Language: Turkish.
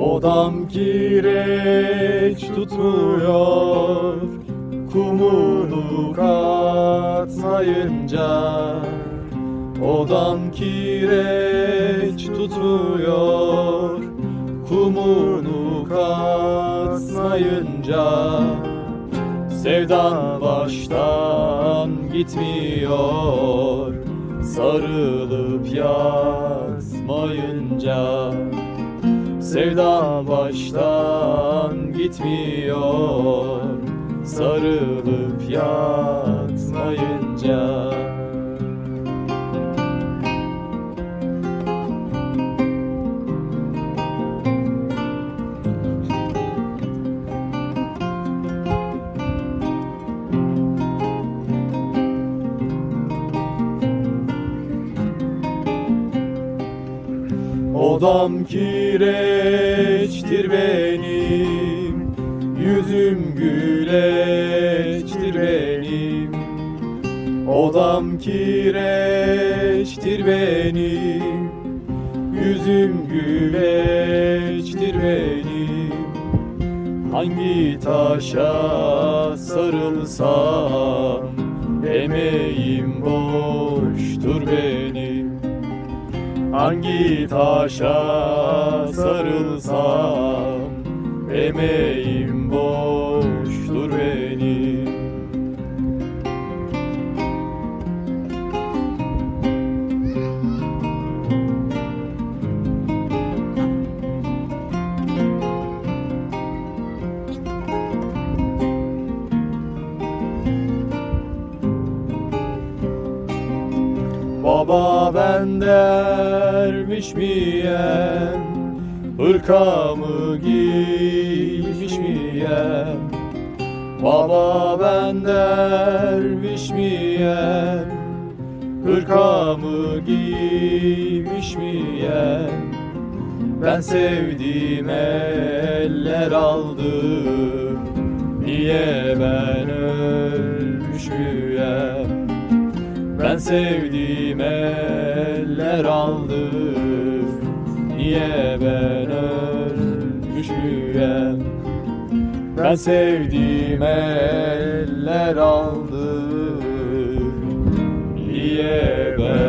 Odam kireç tutmuyor Kumunu katmayınca Odam kireç tutmuyor Kumunu katmayınca Sevdan baştan gitmiyor Sarılıp yatmayınca Sevda baştan gitmiyor. Sarılıp yatmayınca Odam kireçtir benim Yüzüm güleçtir benim. Odam kireçtir benim Yüzüm güleçtir benim. Hangi taşa sarılsam Emeğim benim Hangi taşa sarılsam Emeğim ben dermiş miyem Hırkamı giymiş miyem Baba ben dermiş miyem Hırkamı giymiş miyem Ben sevdiğim eller aldım Niye ben ölmüş müyem ben sevdiğim eller aldı. Niye ben ölmüş müyem? Ben sevdiğim eller aldı. Niye ben